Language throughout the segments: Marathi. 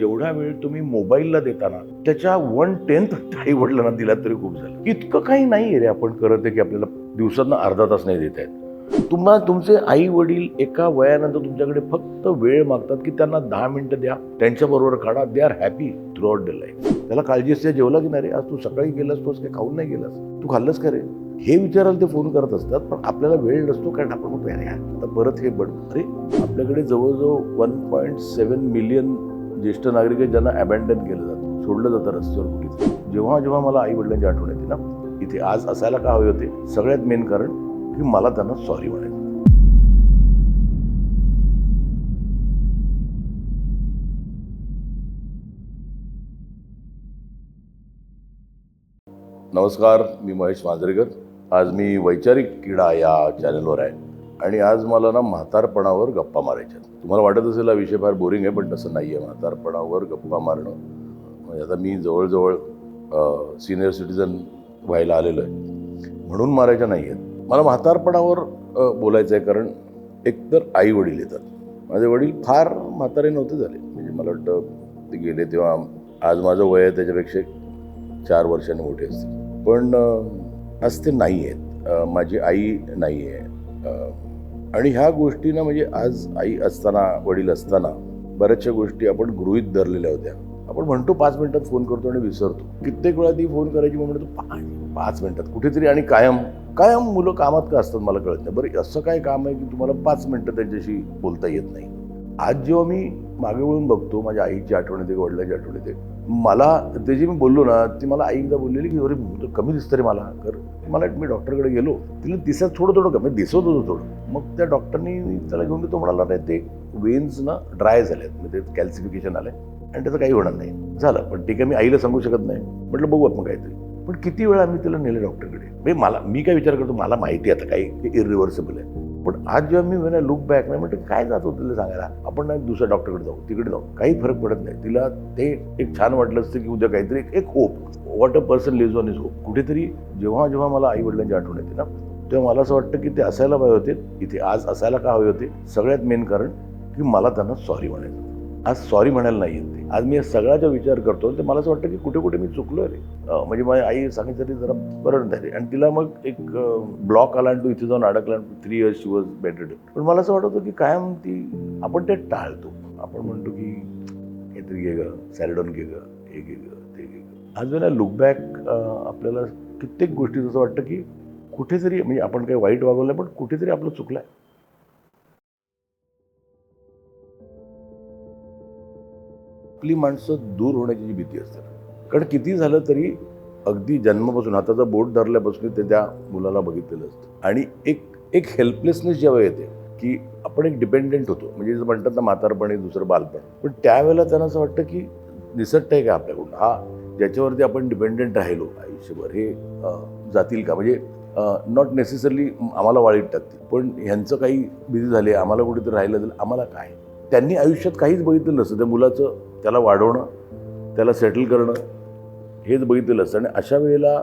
जेवढा वेळ तुम्ही मोबाईलला देताना त्याच्या वन टेन्थ आई वडिलांना दिला तरी खूप झालं. इतकं काही नाही रे आपण करत आहे की आपल्याला दिवसातनं अर्धा तास नाही देत आहेत तुम्हाला तुमचे आई वडील एका वयानंतर तुमच्याकडे फक्त वेळ मागतात की त्यांना दहा मिनिटं द्या त्यांच्याबरोबर काढा. They are happy throughout the life त्याला काळजी असते जेवला की नाही रे आज तू सकाळी गेलास तोच काही खाऊन नाही गेलास. तू खाल्लंस का रे? हे विचारायला ते फोन करत असतात पण आपल्याला वेळ नसतो कारण आपण म्हणतो आता परत हे बड अरे आपल्याकडे जवळजवळ वन पॉईंट सेवन मिलियन ज्येष्ठ नागरिक आहेत ज्यांना अबँडन केलं जातं सोडलं जातं रस्त्यावर कुठे जेव्हा जेव्हा मला आई वडिलांची आठवण येते ना इथे आज असायला का हवे होते? सगळ्यात मेन कारण की मला त्यांना सॉरी म्हणायचं. नमस्कार मी महेश मांजरेकर. आज मी वैचारिक क्रीडा या चॅनलवर आहे. आणि आज मला ना म्हातारपणावर गप्पा मारायच्या तुम्हाला वाटत असेल हा विषय फार बोरिंग आहे पण तसं नाही आहे म्हातारपणावर गप्पा मारणं. म्हणजे आता मी जवळजवळ सिनियर सिटीजन व्हायला आलेलो आहे. म्हणून मारायच्या नाही आहेत. मला म्हातारपणावर बोलायचं आहे कारण एकतर आई वडील येतात. माझे वडील फार म्हातारे नव्हते झाले. म्हणजे मला वाटतं ते गेले तेव्हा आज माझं वय आहे त्याच्यापेक्षा चार वर्षाने मोठे असते पण आज ते नाही आहेत माझी आई नाही आहे आणि ह्या गोष्टीनं म्हणजे आज आई असताना वडील असताना बऱ्याचशा गोष्टी आपण गृहित धरलेल्या होत्या. आपण म्हणतो पाच मिनिटात फोन करतो आणि विसरतो. कित्येक वेळा ती फोन करायची मग म्हणतो पाच पाच मिनिटात कुठेतरी आणि कायम कायम मुलं कामात का असतात मला कळत नाही. बरं असं काय काम आहे की तुम्हाला पाच मिनटं त्यांच्याशी बोलता येत नाही? आज जेव्हा मी मागे वळून बघतो माझ्या आईची आठवण येते वडिलांची आठवण येते मला ते जे मी बोललो ना ती मला आई एकदा बोललेली की अरे कमी दिसतं रे मला. कर मला मी डॉक्टरकडे गेलो तिला दिसत थोडं थोडं कमी दिसत होतं थोडं. मग त्या डॉक्टरनी त्याला घेऊन तो म्हणाला नाही ते वेन्स ना ड्राय झालेत म्हणजे कॅल्सिफिकेशन आलंय आणि त्याचं काही होणार नाही. झालं पण ते काय मी आईला सांगू शकत नाही. म्हटलं बघू आपण काहीतरी. पण किती वेळा आम्ही तिला नेलं डॉक्टरकडे? म्हणजे मला मी काय विचार करतो मला माहिती आहे आता काही इरिव्हर्सिबल आहे. पण आज जेव्हा मी वेन लुक बॅक नाही म्हटलं काय जातो तिला सांगायला? आपण नाही दुसऱ्या डॉक्टरकडे जाऊ तिकडे जाऊ. काही फरक पडत नाही. तिला ते एक छान वाटलं असतं की उद्या काहीतरी एक hope what a person live on is hope कुठेतरी जेव्हा जेव्हा मला आई वडिलांची आठवण येते ना तेव्हा मला असं वाटतं की ते असायला पाहिजे होते. इथे आज असायला का हवे होते? सगळ्यात मेन कारण की मला त्यांना सॉरी म्हणायचं आज सॉरी म्हणायला नाही येत ते. आज मी या सगळ्याचा विचार करतो ते मला असं वाटतं की कुठे कुठे मी चुकलो रे. म्हणजे माझी आई सांगितलं तरी जरा बरं नाही आणि तिला मग एक ब्लॉक आला आणि तू इथे जाऊन अडकला three years she was better पण मला असं वाटत होतं की कायम ती आपण ते टाळतो. आपण म्हणतो की काहीतरी घे ग सॅरेडॉन घे ग हे घे ग ते घे ग. आज वेळेला लुक बॅक आपल्याला कित्येक गोष्टी असं वाटतं की कुठेतरी म्हणजे आपण काही वाईट वागवलं पण कुठेतरी आपलं चुकलं आहे आपली माणसं दूर होण्याची जी भीती असते. कारण किती झालं तरी अगदी जन्मापासून हाताचा बोट धरल्यापासून ते त्या मुलाला बघितलेलं असतं. आणि एक एक हेल्पलेसनेस जेव्हा येते की आपण एक डिपेंडेंट होतो. म्हणजे जसं म्हणतात ना म्हातारपणी दुसरं बालपण. पण त्यावेळेला त्यांना असं वाटतं की निसटत आहे का आपल्याकडून. हा ज्याच्यावरती आपण डिपेंडेंट राहिलो आयुष्यभर हे जातील का? म्हणजे नॉट नेसेसरली आम्हाला वाळीत टाकतील. पण ह्यांचं काही बिझी झाले आम्हाला कुठेतरी राहिलं तर आम्हाला काय? त्यांनी आयुष्यात काहीच बघितलं नसतं. त्या मुलाचं त्याला वाढवणं त्याला सेटल करणं हेच बघितलेलं असतं आणि अशा वेळेला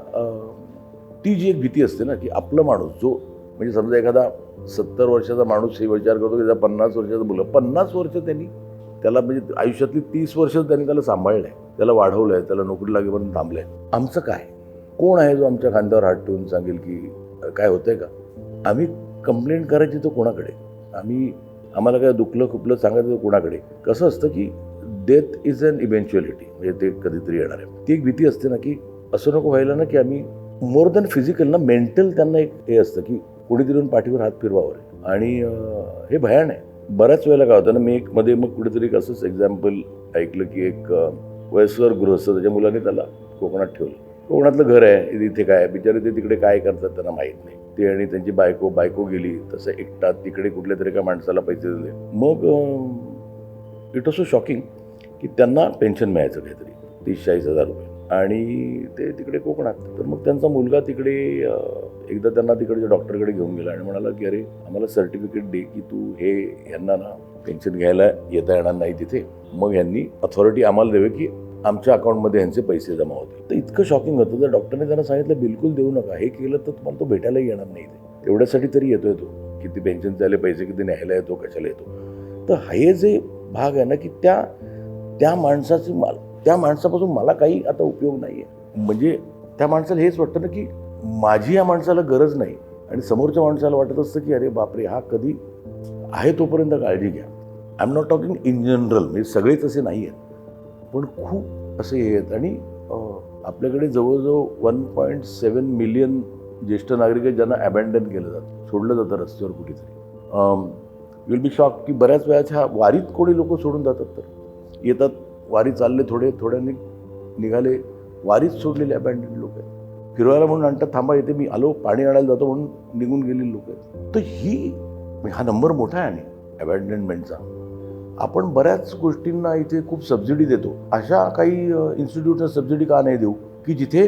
ती जी एक भीती असते ना की आपला माणूस जो म्हणजे समजा एखादा सत्तर वर्षाचा माणूस हे विचार करतो की पन्नास वर्षाचं मुलं पन्नास वर्ष त्यांनी त्याला म्हणजे आयुष्यातली तीस वर्ष त्यांनी त्याला सांभाळलं आहे त्याला वाढवलं आहे त्याला नोकरी लागेपर्यंत थांबलं आहे आमचं काय? कोण आहे जो आमच्या खांद्यावर हात ठेवून सांगेल की काय होतंय का? आम्ही कंप्लेंट करायची तो कोणाकडे? आम्ही आम्हाला काय दुखलं खुपलं सांगायचं तो कोणाकडे? कसं असतं की डेथ इज अन इव्हेंच्युअलिटी म्हणजे ते कधीतरी येणार आहे. ती एक भीती असते ना की असं नको व्हायला ना की आम्ही मोर दॅन फिजिकल ना मेंटल त्यांना एक हे असतं की कुणीतरी येऊन पाठीवर हात फिरवावं आणि हे भयान आहे. बऱ्याच वेळेला काय होतं ना मी एक मध्ये मग कुठेतरी असंच एक्झाम्पल ऐकलं की एक वयस्कर गृहस्थ त्याच्या मुलाने त्याला कोकणात ठेवलं. कोकणातलं घर आहे इथे काय बिचारे ते तिकडे काय करतात त्यांना माहीत नाही. ते आणि त्यांची बायको बायको गेली तसं एकटा तिकडे कुठल्या तरी एका माणसाला पैसे दिले. मग इट वॉज सो शॉकिंग की त्यांना पेन्शन मिळायचं काहीतरी तीस चाळीस हजार रुपये. आणि ते तिकडे कोकणात. तर मग त्यांचा मुलगा तिकडे एकदा त्यांना तिकडच्या डॉक्टरकडे घेऊन गेला आणि म्हणाला की अरे आम्हाला सर्टिफिकेट दे की तू हे यांना ना पेन्शन घ्यायला येता येणार नाही तिथे. मग यांनी अथॉरिटी आम्हाला देवे की आमच्या अकाउंटमध्ये यांचे पैसे जमा होते तर इतकं शॉकिंग होतं. तर डॉक्टरने त्यांना सांगितलं बिलकुल देऊ नका. हे केलं तर तुम्हाला तो भेटायलाही येणार नाही इथे. तेवढ्यासाठी तरी येतोय तो. किती पेन्शन झाले पैसे किती न्यायला येतो कशाला येतो. तर हे जे भाग आहे ना की त्या त्या माणसाची मला त्या माणसापासून मला काही आता उपयोग नाही आहे म्हणजे त्या माणसाला हेच वाटतं ना की माझी या माणसाला गरज नाही. आणि समोरच्या माणसाला वाटत असतं की अरे बापरे हा कधी आहे तोपर्यंत काळजी घ्या. I am not talking in general म्हणजे सगळेच असे नाही आहेत पण खूप असे हे आहेत. आणि आपल्याकडे जवळजवळ वन पॉईंट सेवन मिलियन ज्येष्ठ नागरिक आहेत ज्यांना अबँडन केलं जातं. सोडलं जातं रस्त्यावर कुठेतरी. विल बी शॉक की बऱ्याच वेळाच्या वारीत कोणी लोक सोडून जातात तर. येतात वारी चालले थोडे थोड्याने निघाले वारीत सोडलेले अबँडन लोक आहेत. फिरवायला म्हणून आणतात थांबा येते मी आलो पाणी आणायला जातो म्हणून निघून गेलेले लोक आहेत. तर ही हा नंबर मोठा आहे आणि अबँडनमेंटचा आपण बऱ्याच गोष्टींना इथे खूप सबसिडी देतो. अशा काही इन्स्टिट्यूटना सबसिडी का नाही देऊ? की जिथे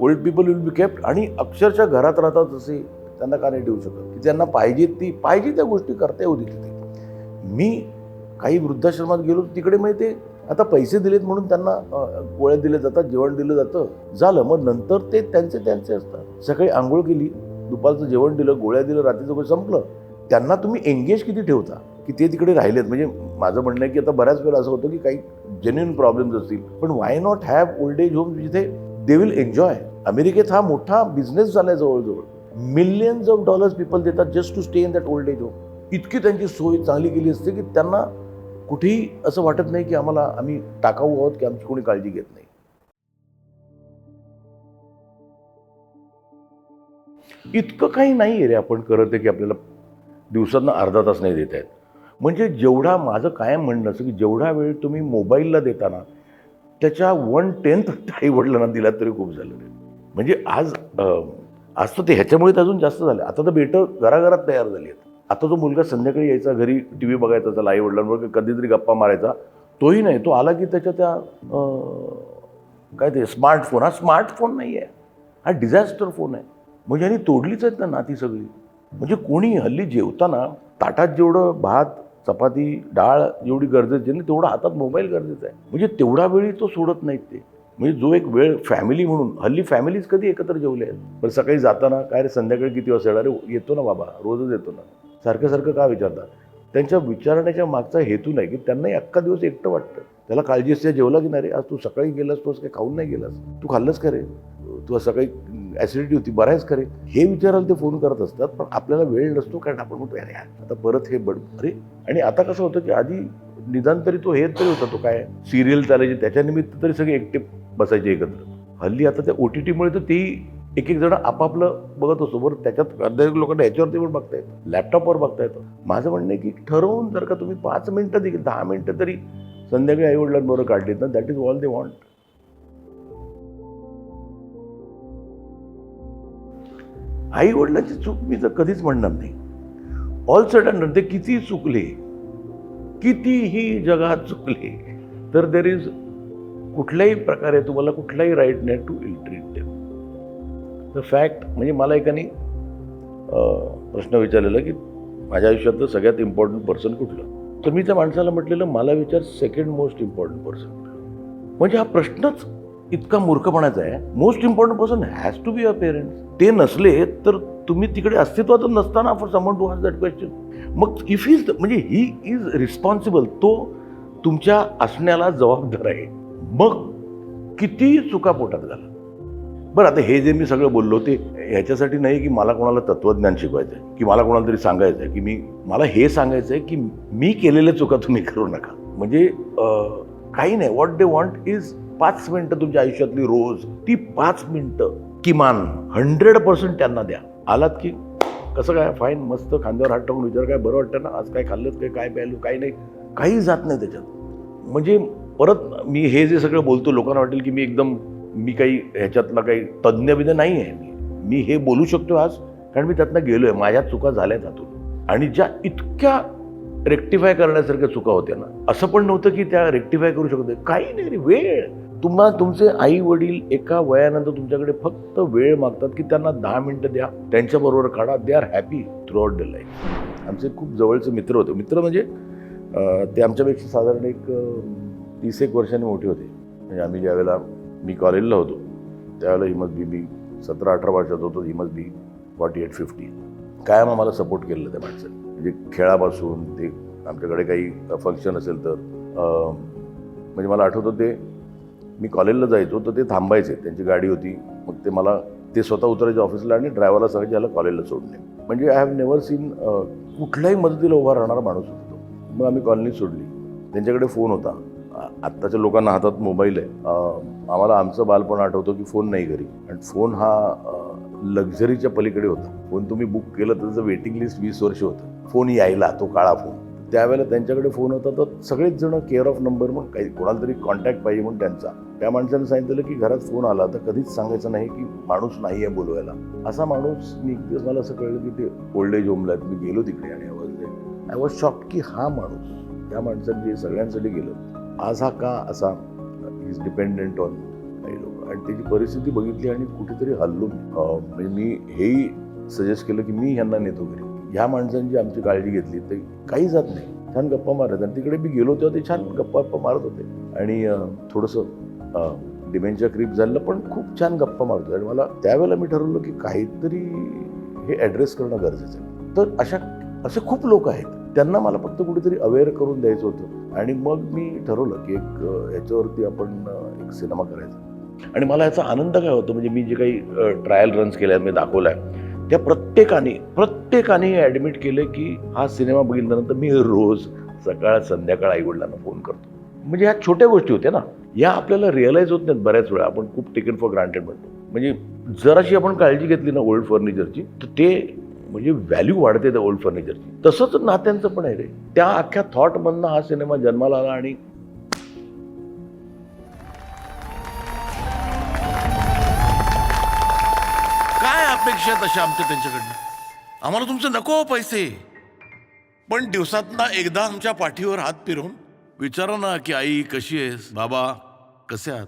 old people will be kept आणि अक्षरशः घरात राहतात असे त्यांना का नाही देऊ शकत? की त्यांना पाहिजे ती पाहिजे त्या गोष्टी करता येऊ दे तिथे मी काही वृद्धाश्रमात गेलो तिकडे मग ते आता पैसे दिलेत म्हणून त्यांना गोळ्या दिल्या जातात जेवण दिलं जातं. झालं मग नंतर ते त्यांचे त्यांचे असतात. सकाळी आंघोळ केली दुपारचं जेवण दिलं गोळ्या दिलं रात्रीचं संपलं. त्यांना तुम्ही एंगेज किती ठेवता? की ते तिकडे राहिलेत? म्हणजे माझं म्हणणं आहे की आता बऱ्याच वेळा असं होतं की काही जेन्युन प्रॉब्लेम्स असतील. पण why not have old age home जिथे दे विल एन्जॉय अमेरिकेत हा मोठा बिझनेस झालाय जवळजवळ. मिलियन्स ऑफ डॉलर्स पीपल देतात just to stay in that old age home इतकी त्यांची सोय चांगली केली असते की त्यांना कुठेही असं वाटत नाही की आम्हाला आम्ही टाकाऊ आहोत की आमची कोणी काळजी घेत नाही. इतकं काही नाही आहे रे आपण करत आहे की आपल्याला दिवसातनं अर्धा तास नाही देत आहेत म्हणजे जेवढा माझं कायम म्हणणं असं की जेवढा वेळ तुम्ही मोबाईलला देताना त्याच्या वन टेन्थ आई वडिलांना दिला तरी खूप झालं. म्हणजे आज आज तर ते ह्याच्यामुळे तर अजून जास्त झालं. आता तर बेटं घराघरात तयार झाली आहेत. आता जो मुलगा संध्याकाळी यायचा घरी टी व्ही बघायचा त्याला आई वडिलांवर कधीतरी गप्पा मारायचा तोही नाही. तो आला की त्याच्या त्या काय ते स्मार्टफोन हा स्मार्टफोन नाही आहे हा डिझास्टर फोन आहे. म्हणजे आणि तोडलीच आहेत ना नाती सगळी. म्हणजे कोणी हल्ली जेवताना ताटात जेवढं भात चपाती डाळ जेवढी गरजेची ना तेवढा हातात मोबाईल गरजेचा आहे. म्हणजे तेवढा वेळी तो सोडत नाहीत ते. म्हणजे जो एक वेळ फॅमिली म्हणून हल्ली फॅमिलीज कधी एकत्र जेवले आहेत? पण सकाळी जाताना काय रे संध्याकाळी किती वाजता येणार? अरे येतो ना बाबा रोजच येतो ना. सारखं सारखं का विचारतात? त्यांच्या विचारण्याच्या मागचा हेतू नाही की त्यांनाही अख्खा दिवस एकटं वाटतं. त्याला काळजी असते जेवला की नाही रे आज तू सकाळी गेलास तू आज काही खाऊन नाही गेलास. तू खाल्लंच का रे? तू आज सकाळी ॲसिडिटी होती बरायच करे हे विचारायला ते फोन करत असतात पण आपल्याला वेळ नसतो कारण आपण म्हणतो अरे यार, आता परत हे बड अरे आणि आता कसं होतं की आधी निदान तरी तो हे तरी होता तो काय सिरियल चालायचे त्याच्यानिमित्त तरी सगळे एकटे बसायचे एकत्र. हल्ली आता त्या ओ टी टीमुळे तर तेही एक एक जण आपापलं बघत असतो. बरं त्याच्यात अर्ध्या लोकांना ह्याच्यावरती पण बघता येतं लॅपटॉपवर बघता येतं माझं म्हणणं आहे की ठरवून जर का तुम्ही पाच मिनटं देखील दहा मिनटं तरी संध्याकाळी आईवडिलांबरोबर काढलीत ना that is all they want आई वडिलांची चूक मी तर कधीच म्हणणार नाही. ऑल सडन ते किती चुकले कितीही जगात चुकले तर देर इज कुठल्याही प्रकारे तुम्हाला कुठलाही राईट नाही to ill treat them the fact म्हणजे मला एकाने प्रश्न विचारलेला की माझ्या आयुष्यातलं सगळ्यात इम्पॉर्टंट पर्सन कुठलं? तर मी त्या माणसाला म्हटलेलं मला विचार सेकंड मोस्ट इम्पॉर्टंट पर्सन म्हणजे हा प्रश्नच इतका मूर्खपणाचा आहे. Most important person has to be a parents ते नसले तर तुम्ही तिकडे अस्तित्वातच नसताना for someone to has that question मग इफ इज म्हणजे ही इज रिस्पॉन्सिबल तो तुमच्या असण्याला जबाबदार आहे. मग किती चुका पोटात घाला. बरं आता हे जे मी सगळं बोललो ते ह्याच्यासाठी नाही की मला कोणाला तत्त्वज्ञान शिकवायचं आहे की मला कोणाला तरी सांगायचं आहे की मी मला हे सांगायचं आहे की मी केलेल्या चुका तुम्ही करू नका. म्हणजे काही नाही. व्हॉट दे वॉन्ट इज पाच मिनटं तुमच्या आयुष्यातली रोज ती पाच मिनटं किमान हंड्रेड पर्सेंट त्यांना द्या. आलात की? कसं काय? फाईन मस्त खांद्यावर हात टाकून विचार काय बरं वाटतं ना? आज काय खाल्लं काय काय प्यायलो काही नाही? काही जात नाही त्याच्यात. म्हणजे परत मी हे जे सगळं बोलतो लोकांना वाटेल की मी एकदम मी काही ह्याच्यातला काही तज्ज्ञविध नाही आहे मी. मी हे बोलू शकतो आज कारण मी त्यातनं गेलो आहे माझ्या चुका झाल्या हातून आणि ज्या इतक्या रेक्टिफाय करण्यासारख्या चुका होत्या ना असं पण नव्हतं की त्या रेक्टिफाय करू शकतो काही नाही रे वेळ. तुम्हाला तुमचे आई वडील एका वयानंतर तुमच्याकडे फक्त वेळ मागतात की त्यांना दहा मिनिटं द्या. त्यांच्याबरोबर काढा. They are happy throughout the life आमचे खूप जवळचे मित्र होते. मित्र म्हणजे ते आमच्यापेक्षा साधारण एक तीस एक वर्षांनी मोठे होते. म्हणजे आम्ही ज्यावेळेला मी कॉलेजला होतो त्यावेळेला ही मस्ट बी मी सतरा अठरा वर्षात होतो. He must be forty eight fifty कायम आम्हाला सपोर्ट केलेलं त्या माणसाने. म्हणजे खेळापासून ते आमच्याकडे काही फंक्शन असेल तर म्हणजे मला आठवतं ते मी कॉलेजला जायचो तर ते थांबायचे. त्यांची गाडी होती. मग ते मला ते स्वतः उतरायचे ऑफिसला आणि ड्रायव्हरला सांगायचे याला कॉलेजला सोडणे म्हणजे आय हॅव नेव्हर सीन कुठल्याही मदतीला उभा राहणारा माणूस होतो. मग आम्ही कॉलनी सोडली. त्यांच्याकडे फोन होता. आत्ताच्या लोकांना हातात मोबाईल आहे. आम्हाला आमचं बालपण आठवतं की फोन नाही घरी. आणि फोन हा लक्झरीच्या पलीकडे होता. फोन तुम्ही बुक केलं तर त्याचं वेटिंग लिस्ट वीस वर्ष होतं. फोन यायला तो काळा फोन. त्यावेळेला त्यांच्याकडे फोन होता तर सगळेच जण केअर ऑफ नंबर म्हणून काही कोणाला तरी कॉन्टॅक्ट पाहिजे म्हणून त्यांचा. त्या माणसाने सांगितलं की घरात फोन आला तर कधीच सांगायचं नाही की माणूस नाही आहे बोलवायला. असा माणूस मी एक दिवस मला असं कळलं की ते ओल्ड एज होमला आहेत. मी गेलो तिकडे आणि I was I was shock की हा माणूस त्या माणसाने जे सगळ्यांसाठी गेलं. आज हा का असा इज डिपेंडेंट ऑन काही लोक. आणि त्याची परिस्थिती बघितली आणि कुठेतरी हल्लो म्हणजे मी हेही सजेस्ट केलं की मी ह्यांना नेतो घरी. ह्या माणसांची आमची काळजी घेतली ते काही जात नाही. छान गप्पा मारत आणि तिकडे मी गेलो तेव्हा ते छान गप्पा गप्पा मारत होते. आणि थोडंसं डिमेन्शिया क्रीप झालं पण खूप छान गप्पा मारतो आणि मला त्यावेळेला मी ठरवलं की काहीतरी हे ॲड्रेस करणं गरजेचं आहे. तर अशा असे खूप लोक आहेत. त्यांना मला फक्त कुठेतरी अवेअर करून द्यायचं होतं. आणि मग मी ठरवलं की एक ह्याच्यावरती आपण एक सिनेमा करायचा. आणि मला याचा आनंद काय होतो म्हणजे मी जे काही ट्रायल रन्स केले आहेत मी दाखवला आहे त्या प्रत्येकाने प्रत्येकाने ॲडमिट केलं की हा सिनेमा बघितल्यानंतर मी रोज सकाळ संध्याकाळ आईवडिलांना फोन करतो. म्हणजे ह्या छोट्या गोष्टी होत्या ना. या आपल्याला रिअलाईज होत नाहीत बऱ्याच वेळा. आपण खूप टेकन फॉर ग्रांटेड म्हणतो. म्हणजे जराशी आपण काळजी घेतली ना ओल्ड फर्निचरची तर ते म्हणजे व्हॅल्यू वाढते त्या ओल्ड फर्निचरची तसंच नात्यांचं पण आहे रे. त्या अख्ख्या थॉटमधनं हा सिनेमा जन्माला आला आणि अपेक्षा तशा आमच्या त्यांच्याकडनं. आम्हाला तुमचं नको पैसे. पण दिवसातना एकदा आमच्या पाठीवर हात फिरवून विचारा ना की आई कशी आहेस? बाबा कसे आहात?